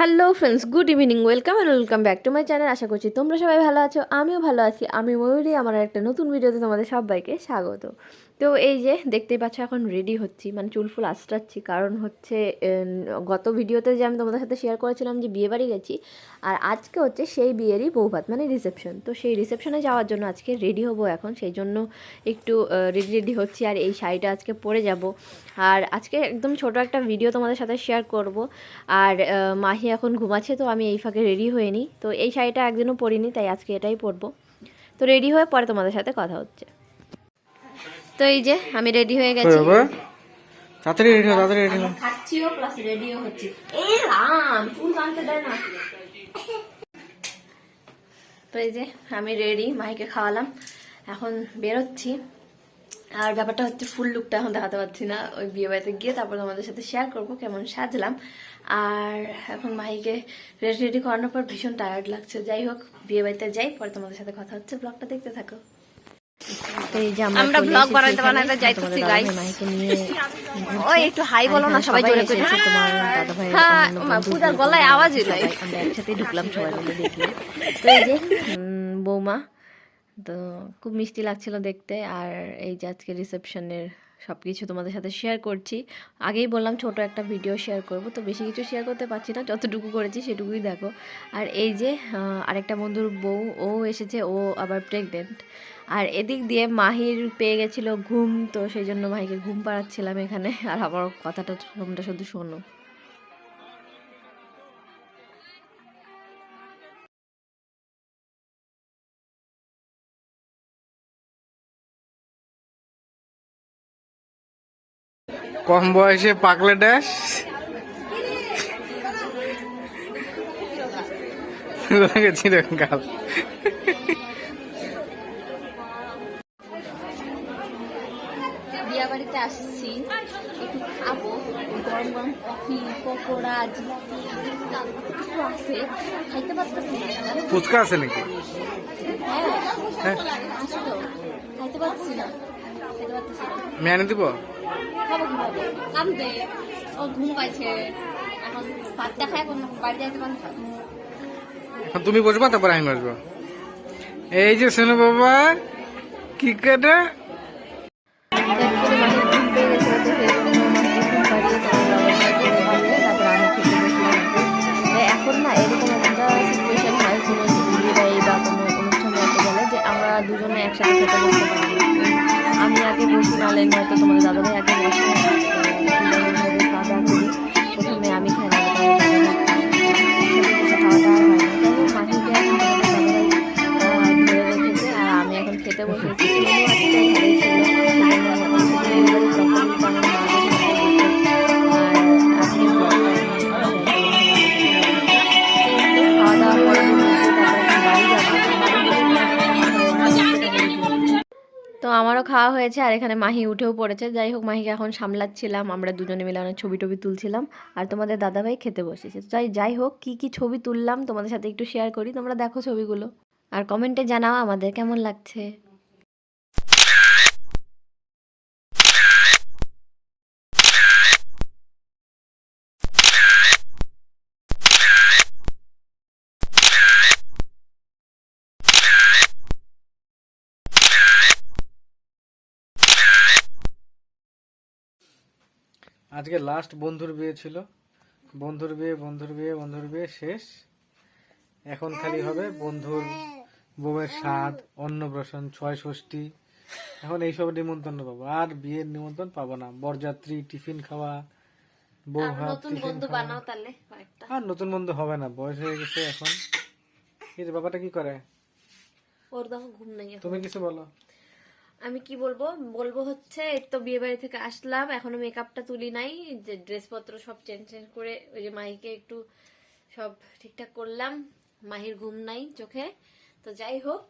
Hello friends, good evening, welcome and welcome back to my channel. আশা করছি তোমরা সবাই ভালো আছো, আমিও ভালো আছি। আমি ময়ূরী, আমার একটা নতুন ভিডিওতে তোমাদের সবাইকে স্বাগত। তো এই যে দেখতেই পাচ্ছ, এখন রেডি হচ্ছি মানে চুল ফুল কারণ হচ্ছে গত ভিডিওতে যে আমি তোমাদের সাথে শেয়ার করেছিলাম যে বিয়ে বাড়ি গেছি, আর আজকে হচ্ছে সেই বিয়েরই বৌভাত মানে রিসেপশন তো সেই রিসেপশনে যাওয়ার জন্য আজকে রেডি হব এখন, সেই জন্য একটু রেডি রেডি হচ্ছি, আর এই শাড়িটা আজকে পরে যাব। আর আজকে একদম ছোট একটা ভিডিও তোমাদের সাথে শেয়ার করব। আর মাহি এখন ঘুমাচ্ছে তো আমি এই ফাঁকে রেডি হয়ে নিই তো এই শাড়িটা একদিনও পরিনি তাই আজকে এটাই পরবো। তো রেডি হয়ে পরে তোমাদের সাথে কথা হচ্ছে। তো এই যে আমি রেডি হয়ে গেছি। তাড়াতাড়ি রেডি হও তাড়াতাড়ি রেডি হও। খাচ্ছিও প্লাস রেডিও হচ্ছি। এই রাম চুল কানতে দেয় না। তো এই যে আমি রেডি মাইকে খাওয়ালাম। এখন বেরোচ্ছি। আর ব্যাপারটা হচ্ছে ফুল লুকটা এখন দেখাতে পারছি না ওই বিয়ে বাড়িতে গিয়ে তারপর তোমাদের সাথে শেয়ার করব কেমন সাজলাম। আর এখন মাহিকে রেডি রেডি করানোর পর ভীষণ টায়ার্ড লাগছে। যাই হোক বিয়ে বাড়িতে যাই পরে তোমাদের সাথে কথা হচ্ছে। ব্লগটা দেখতে থাকো। তো এই যে আমরা আমরা চলে vlog এসেছি বানাইতে বানাইতে যাইতেছি, তোমাদের guys। দাদাভাই মাহিকে নিয়ে ওই একটু হাই বলো না সবাই জোরে করে। তোমার দাদাভাইয়ের অন্য মা, বন্ধু পূজার গলায় সবাই আওয়াজই আমরা একসাথেই ঢুকলাম সবাই মিলে দেখলে তো এই যে বৌমা তো খুব মিষ্টি লাগছিল দেখতে। আর এই যে আজকে রিসেপশনের সব কিছু তোমাদের সাথে শেয়ার করছি। আগেই বললাম ছোট একটা ভিডিও শেয়ার করব, তো বেশি কিছু শেয়ার করতে পারছি না, যতটুকু করেছি সেটুকুই দেখো। আর এই যে আরেকটা বন্ধুর বউ, ও এসেছে, ও আবার প্রেগনেন্ট আর এদিক দিয়ে মাহির পেয়ে গেছিল ঘুম, তো সেই জন্য মাহিকে ঘুম পাড়াচ্ছিলাম এখানে। আর আমার কথাটা তোমরা শুধু শোনো। কম বয়সে পাকলে ড্যাশ? গেছিল কাল বিয়া আসছি। একটু খাব। গরম গরম কফি পকোড়া জিলাপি ফুচকা, কিছু আছে। খাইতে পারতেছি ফুচকা আছে নাকি? হ্যাঁ হ্যাঁ আসো তো। খাইতে পারতেছি না। খাইতে পারতেছি না। দিব? খাব কীভাবে? ও ঘুম পাইছে। এখন ভাতটা খায় কোনো বাড়ি যাইতে পারেন তুমি বসবা তারপর আমি বসবো। এই যে শোনো বাবা কি কাটা করে এখন না এরকম একটা সিচুয়েশন হয় কোনো বিয়ে বা কোনো অনুষ্ঠান গেলে যে আমরা দুজনে একসাথে খেতে বসতে পারি। আমি আগে বসি নালে হয়তো তোমাদের দাদাভাই আগে বসে আমারও খাওয়া হয়েছে আর এখানে মাহি উঠেও পড়েছে। যাই হোক, মাহিকে এখন সামলাচ্ছিলাম। আমরা দুজনে মিলে অনেক ছবি টবি তুলছিলাম। আর তোমাদের দাদাভাই খেতে বসেছে। তাই যাই হোক, কি কি ছবি তুললাম তোমাদের সাথে একটু শেয়ার করি। তোমরা দেখো ছবিগুলো। আর কমেন্টে জানাও আমাদের কেমন লাগছে। আজকে লাস্ট বন্ধুর বিয়ে ছিল। বন্ধুর বিয়ে বন্ধুর বিয়ে বন্ধুর বিয়ে শেষ। এখন খালি হবে বন্ধুর বউয়ের স্বাদ অন্নপ্রাশন ছয় ষষ্ঠী। এখন এইসব নিমন্ত্রণ পাবো। আর বিয়ের নিমন্ত্রণ পাবো না। বরযাত্রী টিফিন খাওয়া বউ আর নতুন বন্ধু হবে না। বয়স হয়ে গেছে এখন। এই বাবাটা কি করে? ওর দেখো ঘুম নেই তুমি কিছু বলো। আমি কি বলব? বলব হচ্ছে তো বিয়ে বাড়ি থেকে আসলাম এখনও মেকআপটা তুলি নাই যে ড্রেসপত্র সব চেঞ্জ চেঞ্জ করে ওই যে মাহিকে একটু সব ঠিকঠাক করলাম মাহির ঘুম নাই চোখে তো যাই হোক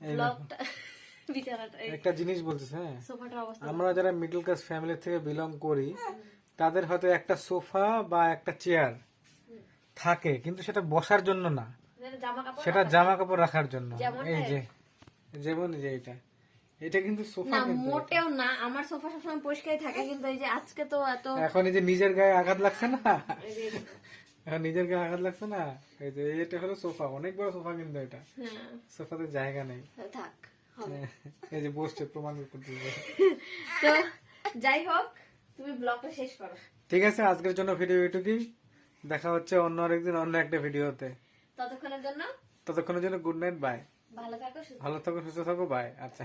ব্লগটা বিছানাটা একটা জিনিস বলতেছে হ্যাঁ? সোফাটার অবস্থা। আমরা যারা মিডল ক্লাস ফ্যামিলি থেকে বিলং করি তাদের হয়তো একটা সোফা বা একটা চেয়ার থাকে কিন্তু সেটা বসার জন্য না। কাপড় সেটা জামা কাপড় রাখার জন্য। এই যে যেমন যে এটা। এটা কিন্তু সোফা মোটেও না আমার সোফা সবসময় পরিষ্কারই থাকে কিন্তু এই যে আজকে তো এত এখন এই যে নিজের গায়ে আঘাত লাগছে না? এখন নিজের গায়ে আঘাত লাগছে না? এই যে এটা হলো সোফা অনেক বড় সোফা কিন্তু এটা। হ্যাঁ। সোফাতে জায়গা নেই। থাক এই যে বসছে প্রমাণ করতেছে তো যাই হোক তুমি ব্লগটা শেষ করো। ঠিক আছে আজকের জন্য ভিডিও এটুকুই। দেখা হচ্ছে অন্য আরেকদিন অন্য একটা ভিডিওতে ততক্ষণের জন্য ততক্ষণের জন্য গুড নাইট বাই ভালো থাকো সুস্থ ভালো থাকো সুস্থ থাকো বাই আচ্ছা।